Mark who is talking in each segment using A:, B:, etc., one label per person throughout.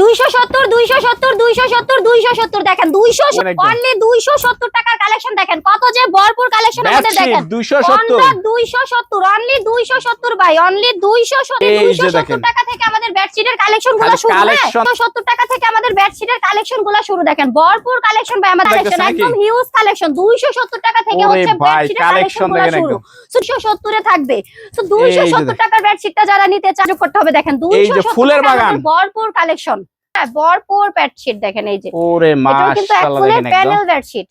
A: দুইশো সত্তর দুইশো সত্তর দুইশো সত্তর দুইশো সত্তর দেখেন দুইশো অনলি দুইশো সত্তর টাকার কালেকশন দেখেন। কত যে ভরপুর কালেকশন আমাদের দেখেন।
B: দুইশো সত্তর।
A: অনলি দুইশো সত্তর ভাই অনলি দুইশো
B: এই
A: দুইশো সত্তর টাকা থেকে আমাদের বেডশিটের
B: কালেকশনগুলো
A: শুরু সত্তর টাকা থেকে আমাদের বেডশিটের কালেকশনগুলো শুরু দেখেন। ভরপুর কালেকশন ভাই আমাদের কালেকশন
B: নাকি?
A: একদম হিউজ কালেকশন দুইশো সত্তর টাকা থেকে হচ্ছে
B: ভাই,
A: বেডশিটের
B: কালেকশনগুলো
A: শুরু। দুইশো সত্তরে থাকবে। তো দুইশো সত্তর
B: দেখেন।
A: টাকার বেডশিটটা যারা নিতে চান করতে হবে। দেখেন দুইশো
B: ফুলের বাগান।
A: ভরপুর কালেকশন হ্যাঁ ভরপুর বেডশিট দেখেন এই যে।
B: ওরে
A: এটাও কিন্তু এক ফুলের প্যানেল বেডশিট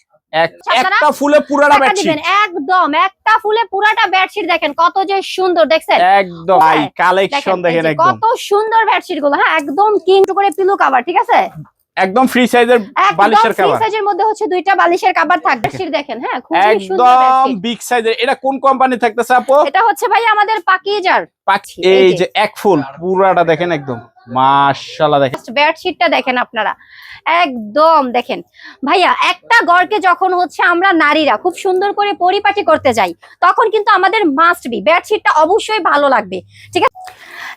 B: একটা ফুলে পুরাটা বেডশিট
A: দিবেন একদম একটা ফুলে পুরাটা বেডশিট দেখেন কত যে সুন্দর দেখছেন?
B: একদম ভাই
A: হ্যাঁ,
B: কালেকশন দেখেন একদম।
A: কত সুন্দর বেডশিটগুলো হ্যাঁ একদম কিং করে পিলো কভার ঠিক আছে?
B: একদম ফ্রি সাইজের বালিশের
A: ফ্রি সাইজের মধ্যে হচ্ছে দুইটা বালিশের কভার থাকবে বেডশিট দেখেন হ্যাঁ খুবই সুন্দর
B: একদম বিগ সাইজের এটা কোন কোম্পানি থাকতেছে আপু?
A: এটা হচ্ছে ভাই আমাদের পাকিজার।
B: পাক-
A: এই যে।
B: যে এক ফুল পুরাটা দেখেন একদম। মাশাআল্লাহ দেখেন।
A: বেডশিটটা দেখেন আপনারা। একদম দেখেন। ভাইয়া একটা গড়কে যখন হচ্ছে আমরা নারীরা খুব সুন্দর করে পরিপাটি করতে যাই তখন কিন্তু আমাদের মাস্ট বি বেডশিটটা অবশ্যই ভালো লাগবে। ঠিক আছে?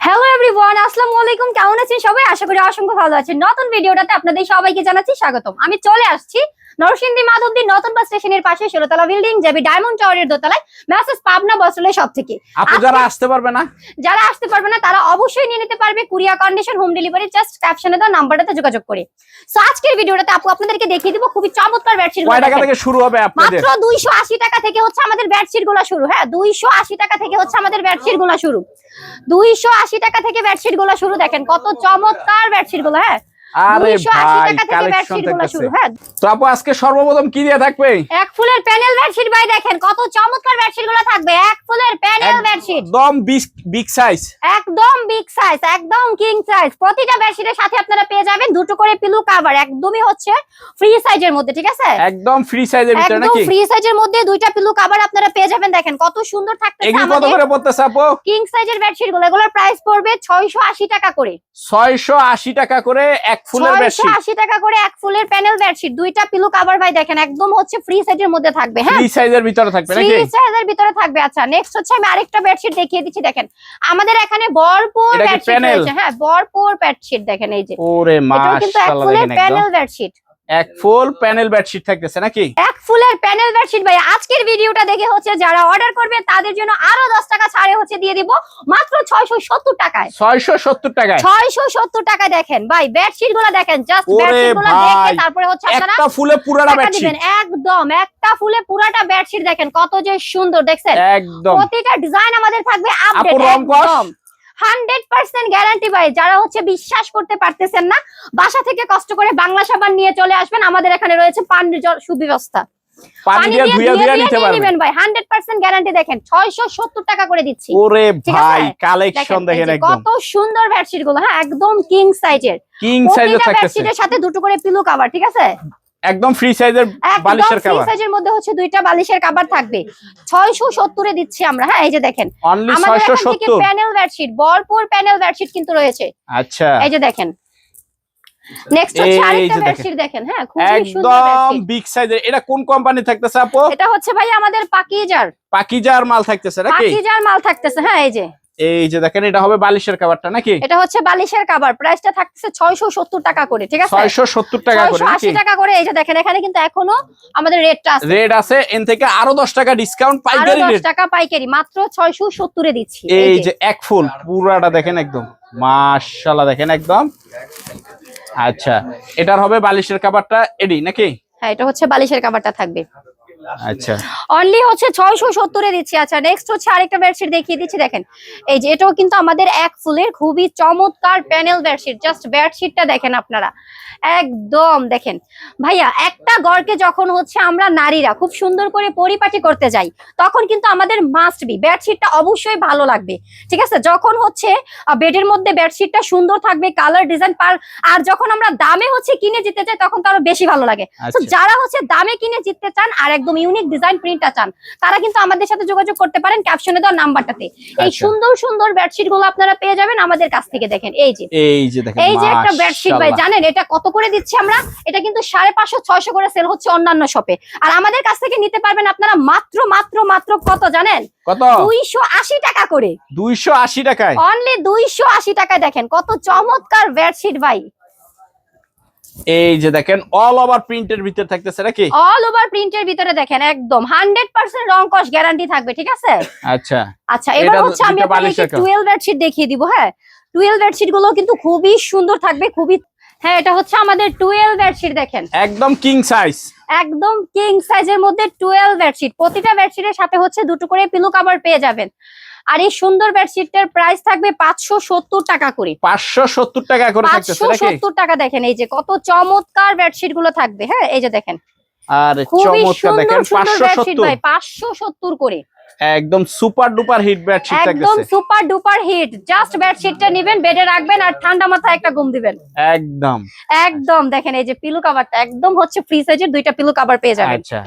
A: হ্যালো এভরিওয়ান আসসালামু আলাইকুম। কেমন আছেন সবাই? আশা করি অসংখ্য ভালো আছেন। নতুন ভিডিওটাতে আপনাদের সবাইকে জানাচ্ছি স্বাগতম। আমি চলে আসছি নরসিংদী মাধবদী নতুন বাস স্টেশনের পাশে ষোলতলা বিল্ডিং যাবি ডায়মন্ড টাওয়ারের দোতলায়। মেসেজ পাবনা বস্ত্রালয় সব থেকে
B: যারা আসতে পারবে না?
A: যারা আসতে পারবে না তারা অবশ্যই নিয়ে নিতে পারবে courier condition home delivery just ক্যাপশনে দেওয়া নাম্বারটাতে যোগাযোগ করে। সো আজকের ভিডিওটাতে আপু আপনাদেরকে দেখিয়ে দিব খুবই চমৎকার বেডশিট
B: কয় টাকা থেকে শুরু হবে আপনাদের?
A: মাত্র দুইশো আশি টাকা থেকে হচ্ছে আমাদের বেডশিটগুলো শুরু হ্যাঁ? দুইশো আশি টাকা থেকে হচ্ছে আমাদের বেডশিটগুলো শুরু। দুইশো আশি টাকা থেকে বেডশিটগুলো শুরু দেখেন কত চমৎকার বেডশিটগুলো হ্যাঁ?
B: আরে ভাই কালেকশন থাকতেছে।
A: হ্যাঁ।
B: তো আপু আজকে সর্বপ্রথম কি দিয়ে থাকবে?
A: এক ফুলের প্যানেল বেডশিট ভাই দেখেন কত চমৎকার বেডশিটগুলো থাকবে। এক ফুলের প্যানেল বেডশিট
B: একদম বিগ সাইজ
A: একদম বিগ সাইজ একদম কিং সাইজ প্রতিটা বেডশিটের সাথে আপনারা পেয়ে যাবেন দুটো করে পিলো কভার একদমই হচ্ছে ফ্রি সাইজের মধ্যে ঠিক আছে?
B: একদম ফ্রি সাইজের ভিতরে
A: একদম ফ্রি সাইজের মধ্যে দুইটা পিলো কভার আপনারা পেয়ে যাবেন দেখেন কত সুন্দর থাকতেছে
B: এগুলো কত করে পড়তেছে আপু?
A: কিং সাইজের বেডশিটগুলো। এগুলোর প্রাইস পড়বে 680 টাকা করে।
B: ছয়শো আশি টাকা করে এক ফুলের বেডশিট।
A: 680 টাকা করে এক ফুলের প্যানেল বেডশিট। দুইটা পিলো কভার ভাই দেখেন একদম হচ্ছে ফ্রি সাইজের মধ্যে থাকবে হ্যাঁ?
B: ফ্রি সাইজের ভিতরে থাকবে
A: ফ্রি সাইজের ভিতরে থাকবে। আচ্ছা নেক্সট হচ্ছে আমি আরেকটা বেডশিট দেখিয়ে দিচ্ছি দেখেন। আমাদের এখানে ভরপুর বেডশিট রয়েছে হ্যাঁ ভরপুর বেডশিট দেখেন এই যে।
B: ওরে
A: কিন্তু এক ফুলের প্যানেল বেডশিট
B: এক ফুল প্যানেল বেডশিট থাকতেছে নাকি?
A: এক ফুলের প্যানেল বেডশিট ভাই আজকের ভিডিওটা দেখে হচ্ছে যারা অর্ডার করবে তাদের জন্য আরও দশ টাকা ছাড়ে হচ্ছে দিয়ে দিব মাত্র ছয়শো সত্তর টাকায়।
B: ছয়শো সত্তর টাকায়?
A: ছয়শো সত্তর টাকা দেখেন ভাই বেডশিটগুলো দেখেন জাস্ট
B: বেডশিটগুলো
A: দেখে তারপরে হচ্ছে আপনারা
B: একটা ফুলে পুরাটা বেডশিট।
A: একদম একটা ফুলে পুরাটা বেডশিট দেখেন কত যে সুন্দর দেখছেন?
B: একদম।
A: প্রতিটা ডিজাইন আমাদের থাকবে আপডেট? একদম। হান্ড্রেড পার্সেন্ট গ্যারান্টি ভাই যারা হচ্ছে বিশ্বাস করতে পারতেছেন না বাসা থেকে কষ্ট করে বাংলা সাবান নিয়ে চলে আসবেন। আমাদের এখানে রয়েছে পানির জল সুব্যবস্থা।
B: পানি দিয়ে ধুইয়া ধুইয়া নিতে পারবেন।
A: ভাই হান্ড্রেড পার্সেন্ট গ্যারান্টি দেখেন ছয়শো সত্তর টাকা করে দিচ্ছি।
B: ওরে
A: ঠিক
B: ভাই
A: আছে?
B: কালেকশন দেখেন একদম।
A: কত সুন্দর বেডশিটগুলো হ্যাঁ একদম কিং সাইজের
B: কিং সাইজের থাকতেছে।
A: বেডশিটের সাথে দুটো করে পিলো কভার ঠিক আছে?
B: একদম ফ্রি সাইজের বালিশের
A: ফ্রি সাইজের মধ্যে হচ্ছে দুইটা বালিশের কভার থাকবে। ছয়শো সত্তরে দিচ্ছি আমরা হ্যাঁ এই যে দেখেন।
B: অনলি
A: আমাদের
B: ছয়শো
A: এখান থেকে
B: সত্তর।
A: প্যানেল বেডশিট ভরপুর প্যানেল বেডশিট কিন্তু রয়েছে।
B: আচ্ছা।
A: এই যে দেখেন। নেক্সট হচ্ছে আরেকটা বেডশিট দেখেন। হ্যাঁ খুবই সুন্দর
B: একদম বিগ সাইজের এটা কোন কোম্পানি থাকতেছে আপু?
A: এটা হচ্ছে ভাই আমাদের পাকিজার।
B: পাকিজার মাল থাকতেছে নাকি?
A: পাকিজার মাল থাকতেছে হ্যাঁ এই যে।
B: এই যে দেখেন এটা হবে বালিশের কভারটা নাকি?
A: এটা হচ্ছে বালিশের কভার প্রাইসটা থাকতেছে 670 টাকা করে ঠিক আছে?
B: ছয়শো সত্তর টাকা করে নাকি?
A: 680 টাকা করে এই যে দেখেন এখানে কিন্তু এখনও আমাদের রেটটা আছে।
B: রেট আছে এন থেকে আরও দশ টাকা ডিসকাউন্ট
A: আরও
B: পাইকারি
A: 10 টাকা পাইকারি মাত্র 670 এ দিচ্ছি।
B: এই যে। এক ফুল পুরাটা দেখেন একদম। মাশাআল্লাহ দেখেন একদম। আচ্ছা এটার হবে বালিশের কাবারটা এডি নাকি?
A: হ্যাঁ এটা হচ্ছে বালিশের কভারটা থাকবে।
B: আচ্ছা।
A: অনলি হচ্ছে ছয়শো সত্তরে দিচ্ছি। আচ্ছা নেক্সট হচ্ছে আরেকটা বেডশিট দেখিয়ে দিচ্ছি। দেখেন এই যে এটাও কিন্তু আমাদের এক ফুলের খুবই চমৎকার প্যানেল বেডশিট জাস্ট বেডশিটটা দেখেন আপনারা। একদম দেখেন। ভাইয়া একটা গড়কে যখন হচ্ছে আমরা নারীরা খুব সুন্দর করে পরিপাটি করতে যাই তখন কিন্তু আমাদের মাস্ট বি বেডশিটটা অবশ্যই ভালো লাগবে। ঠিক আছে? যখন হচ্ছে বেডের মধ্যে বেডশিটটা সুন্দর থাকবে কালার ডিজাইন পার আর যখন আমরা দামে হচ্ছে কিনে জিততে চাই তখন তো আরও বেশি ভালো লাগে।
B: আচ্ছা।
A: যারা হচ্ছে দামে কিনে জিততে চান আর একদম ইউনিক ডিজাইন প্রিন্টটা চান তারা কিন্তু আমাদের সাথে যোগাযোগ করতে পারেন ক্যাপশনে দেওয়া নাম্বারটাতে। এই
B: আচ্ছা।
A: সুন্দর সুন্দর বেডশিটগুলো আপনারা পেয়ে যাবেন আমাদের কাছ থেকে দেখেন এই যে।
B: এই যে দেখেন
A: এই যে একটা বেডশিট ভাই জানেন এটা কত করে দিচ্ছি আমরা? এটা কিন্তু সাড়ে পাঁচশো ছয়শো করে সেল হচ্ছে অন্যান্য শপে আর আমাদের কাছ থেকে নিতে পারবেন আপনারা মাত্র মাত্র মাত্র কত জানেন?
B: কত?
A: দুইশো আশি টাকা করে।
B: দুইশো আশি টাকায়?
A: অনলি দুইশো আশি টাকায় দেখেন কত চমৎকার বেডশিট ভাই।
B: এই যে দেখেন অল ওভার প্রিন্টের ভিতরে থাকতেছে নাকি?
A: অল ওভার প্রিন্টের ভিতরে দেখেন একদম হান্ড্রেড পার্সেন্ট রং কস গ্যারান্টি থাকবে ঠিক আছে?
B: আচ্ছা।
A: আচ্ছা এবার হচ্ছে আমি আপনাকে
B: বালিশের কাজ।
A: টুয়েলভ বেডশিট দেখিয়ে দিব হ্যাঁ? টুয়েলভ বেডশিটগুলো কিন্তু খুবই সুন্দর থাকবে খুবই হ্যাঁ এটা হচ্ছে আমাদের টুয়েলভ বেডশিট দেখেন।
B: একদম কিং সাইজ
A: একদম কিং সাইজের মধ্যে টুয়েলভ বেডশিট প্রতিটা বেডশিটের সাথে হচ্ছে দুটো করে পিলো কভার পেয়ে যাবেন। আর এই সুন্দর বেডশিটটার প্রাইস থাকবে পাঁচশো সত্তর টাকা করে।
B: পাঁচশো সত্তর টাকা করে
A: পাঁচশো সত্তর টাকা দেখেন এই যে কত চমৎকার বেডশিটগুলো থাকবে হ্যাঁ? এই যে দেখেন।
B: আর চমৎকার দেখেন পাঁচশো সত্তর।
A: পাঁচশো সত্তর করে।
B: একদম সুপার ডুপার হিট বেডশিট
A: একদম সুপার ডুপার হিট জাস্ট বেডশিটটা নেবেন বেডে রাখবেন আর ঠান্ডা মাথায় একটা ঘুম দিবেন।
B: একদম।
A: একদম দেখেন এই যে পিলু কাভারটা একদম হচ্ছে ফ্রি সাইজের দুইটা পিলু কাভার পেয়ে যাবেন।
B: আচ্ছা।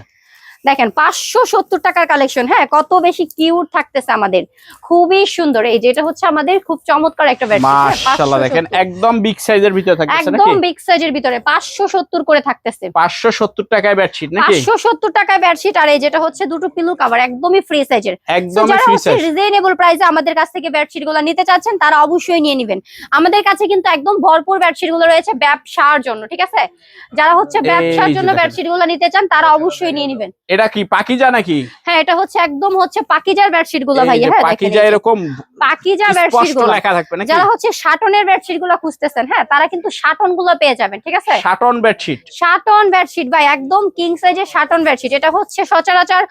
A: দেখেন পাঁচশো সত্তর টাকার কালেকশন হ্যাঁ কত বেশি কিউট থাকতেছে আমাদের। খুবই সুন্দর। এই যেটা হচ্ছে আমাদের খুব চমৎকার একটা
B: মাশাআল্লাহ দেখেন একদম বিগ সাইজের ভিতরে থাকতেছে
A: একদম বিগ সাইজের ভিতরে পাঁচশো সত্তর করে থাকতেছে।
B: পাঁচশো সত্তর টাকায় বেডশিট নাকি?
A: পাঁচশো সত্তর টাকায় বেডশিট আর এই যেটা হচ্ছে দুটো পিলু কাভার একদমই ফ্রি সাইজের
B: একদম ফ্রি সাইজ
A: রিজনেবল প্রাইসে আমাদের কাছ থেকে বেডশিটগুলো নিতে চাচ্ছেন তারা অবশ্যই নিয়ে নেবেন। আমাদের কাছে কিন্তু একদম ভরপুর বেডশিটগুলো রয়েছে ব্যবসার জন্য ঠিক আছে? যারা হচ্ছে ব্যবসার জন্য। বেডশিটগুলো নিতে চান তারা অবশ্যই নিয়ে নেবেন।
B: এটা কি পাকিজা নাকি?
A: হ্যাঁ এটা হচ্ছে একদম হচ্ছে পাকিজার
B: বেডশিটগুলো
A: ভাই হ্যাঁ
B: পাকিজা এরকম
A: পাকিজা বেডশিটগুলো।
B: লেখা থাকবে নাকি?
A: যারা হচ্ছে শাটনের বেডশিটগুলো খুঁজতেছেন হ্যাঁ তারা কিন্তু শাটনগুলো পেয়ে যাবেন ঠিক আছে?
B: শাটন বেডশিট
A: শাটন বেডশিট ভাই একদম কিং সাইজের শাটন বেডশিট এটা হচ্ছে সচরাচর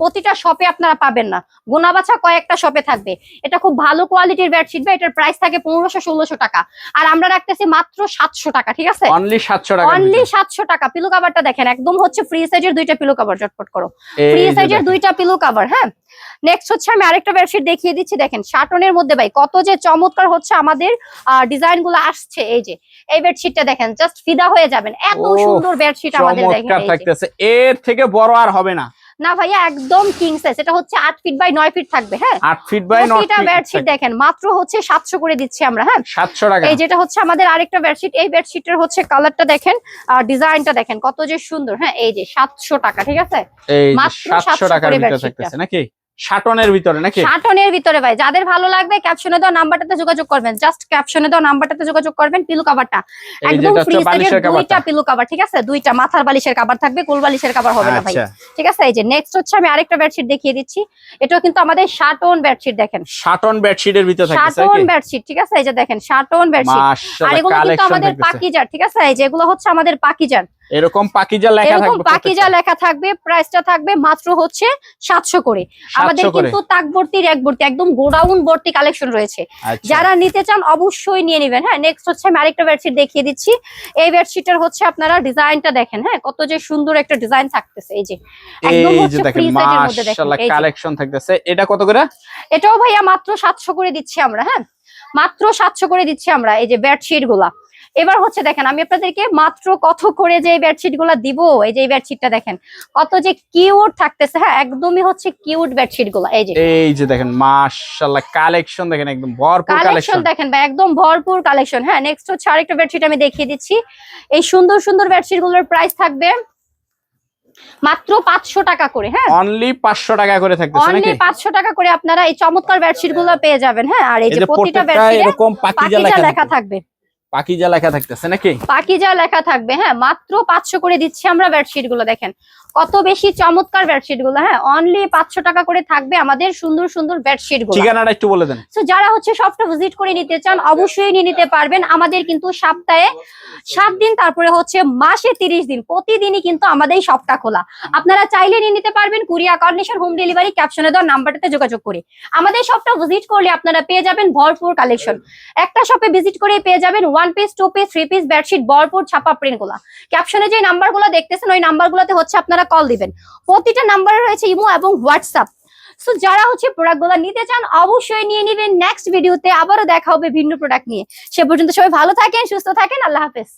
A: প্রতিটা শপে আপনারা পাবেন না। গোনাবাছা কয়েকটা শপে থাকবে। এটা খুব ভালো কোয়ালিটির বেডশিট ভাই এটার প্রাইস থাকে পনেরোশো ষোলোশো টাকা। আর আমরা রাখতেছি মাত্র সাতশো টাকা ঠিক আছে?
B: অনলি সাতশো টাকা
A: অনলি সাতশো টাকা। পিলো কাভারটা দেখেন একদম হচ্ছে ফ্রি সাইজের দুইটা পিলো কাভার চটপট। করো। ফ্রি সাইজের দুইটা পিলো কভার হ্যাঁ? নেক্সট হচ্ছে আমি আরেকটা বেডশিট দেখিয়ে দিচ্ছি দেখেন শাটনের মধ্যে ভাই কত যে চমৎকার হচ্ছে আমাদের ডিজাইনগুলো আসছে এই যে এই বেডশিটটা দেখেন জাস্ট ফিদা হয়ে যাবেন। এত সুন্দর বেডশিট আমাদের দেখেন এই
B: এর থেকে বড় আর হবে না।
A: না ভাইয়া একদম কিং সাইজ এটা হচ্ছে আট ফিট বাই নয় ফিট থাকবে হ্যাঁ?
B: আট ফিট বাই 9
A: ফিট এটা বেডশিট দেখেন মাত্র হচ্ছে সাতশো করে দিচ্ছি আমরা হ্যাঁ?
B: সাতশো টাকা।
A: এই যেটা হচ্ছে আমাদের আরেকটা বেডশিট এই বেডশিটের হচ্ছে কালারটা দেখেন আর ডিজাইনটা দেখেন কত যে সুন্দর হ্যাঁ? এই যে সাতশো টাকা ঠিক আছে?
B: এই
A: মাত্র
B: সাতশো
A: 700
B: টাকা
A: করে
B: বেডশিট নাকি? শাটনের ভিতরে নাকি?
A: শাটনের ভিতরে ভাই যাদের ভালো লাগবে ক্যাপশনে দেওয়া নাম্বারটাতে যোগাযোগ করবেন। জাস্ট ক্যাপশনে দেওয়া নাম্বারটাতে যোগাযোগ করবেন পিলু কাভারটা একদম ফ্রি সাইজের দুইটা পিলু কাভার ঠিক আছে? দুইটা মাথার বালিশের কাভার থাকবে কোল বালিশের কাভার হবে না ভাই।
B: আচ্ছা।
A: ঠিক আছে? এই যে নেক্সট হচ্ছে আমি আরেকটা বেডশিট দেখিয়ে দিচ্ছি। এটাও কিন্তু আমাদের শাটন বেডশিট দেখেন।
B: শাটন বেডশিটের ভিতরে থাকতেছে
A: শাটন বেডশিট ঠিক আছে? এই যে দেখেন শাটন বেডশিট আর এগুলো কিন্তু আমাদের পাকিজার ঠিক আছে? এই যে এগুলো হচ্ছে আমাদের পাকিজার।
B: এরকম পাকিজা লেখা থাকবে এরকম
A: পাকিজা লেখা থাকবে প্রাইসটা থাকবে মাত্র হচ্ছে সাতশো করে। আমাদের কিন্তু তাক ভর্তি এক ভর্তি একদম গোডাউন ভর্তি কালেকশন রয়েছে।
B: আচ্ছা।
A: যারা নিতে চান অবশ্যই নিয়ে নেবেন। হ্যাঁ নেক্সট হচ্ছে আমি আরেকটা বেডশিট দেখিয়ে দিচ্ছি। এই বেডশিটের হচ্ছে আপনারা ডিজাইনটা দেখেন। হ্যাঁ কত যে সুন্দর একটা ডিজাইন থাকতেছে। এই যে একদম
B: এই যে
A: হচ্ছে
B: দেখেন
A: ফ্রি সাইজের মধ্যে দেখেন।
B: মাশাআল্লাহ কালেকশন থাকতেছে। এটা কত করে?
A: এটাও ভাইয়া মাত্র সাতশো করে দিচ্ছি আমরা। হ্যাঁ মাত্র সাতশো করে দিচ্ছি আমরা। এই যে বেডশিটগুলা এবার হচ্ছে দেখেন আমি আপনাদেরকে মাত্র কত করে যে বেডশিটগুলা দিব এই যে এই বেডশিটটা দেখেন কত যে কিউট থাকতেছে হ্যাঁ একদমই হচ্ছে কিউট বেডশিটগুলা এই যে।
B: এই যে দেখেন মাশাআল্লাহ কালেকশন দেখেন একদম ভরপুর
A: কালেকশন দেখেন ভাই একদম ভরপুর কালেকশন হ্যাঁ নেক্সট হচ্ছে আরেকটা বেডশিট আমি দেখিয়ে দিচ্ছি। এই সুন্দর সুন্দর বেডশিটগুলোর প্রাইস থাকবে মাত্র পাঁচশো টাকা করে হ্যাঁ।
B: অনলি পাঁচশো টাকা করে থাকতেছে
A: অনলি পাঁচশো টাকা করে আপনারা এই চমৎকার বেডশিটগুলো পেয়ে যাবেন হ্যাঁ আর এই যে প্রতিটা বেডশিটে
B: লেখা থাকবে।
A: থাকবে।
B: পাকিজা লেখা থাকতেছে নাকি?
A: পাকিজা লেখা থাকবে হ্যাঁ মাত্র পাঁচশো করে দিচ্ছি আমরা বেডশিটগুলো দেখেন। কত বেশি চমৎকার বেডশিটগুলো হ্যাঁ অনলি পাঁচশো টাকা করে থাকবে আমাদের সুন্দর সুন্দর বেডশিটগুলো।
B: ঠিকানাটা একটু বলে দেন।
A: তো যারা হচ্ছে ভিজিট করে নিতে চান অবশ্যই নিয়ে নিতে পারবেন। আমাদের কিন্তু সপ্তাহে সাত দিন তারপরে হচ্ছে মাসে তিরিশ দিন প্রতিদিনই কিন্তু আমাদের এই শপটা খোলা। আপনারা চাইলে নিয়ে নিতে পারবেন কুরিয়া কন্ডিশন হোম ডেলিভারি ক্যাপশনে দেওয়া নাম্বারটাতে যোগাযোগ করে। আমাদের শপটা ভিজিট করলে আপনারা পেয়ে যাবেন ভরপুর কালেকশন একটা শপে ভিজিট করে পেয়ে যাবেন one piece two piece three piece bedsheet বরপুর ছাপা প্রিন্টগুলা। ক্যাপশনে যে নাম্বারগুলো দেখতেছেন, ওই নাম্বারগুলোতে হচ্ছে আপনারা কল দিবেন। প্রতিটা নাম্বারে রয়েছে ইমো এবং হোয়াটসঅ্যাপ সো যারা হচ্ছে প্রোডাক্টগুলো নিতে চান, অবশ্যই নিয়ে নেবেন। নেক্সট ভিডিওতে আবারও দেখা হবে ভিন্ন প্রোডাক্ট নিয়ে। সে পর্যন্ত সবাই ভালো থাকেন, সুস্থ থাকেন, আল্লাহ হাফেজ।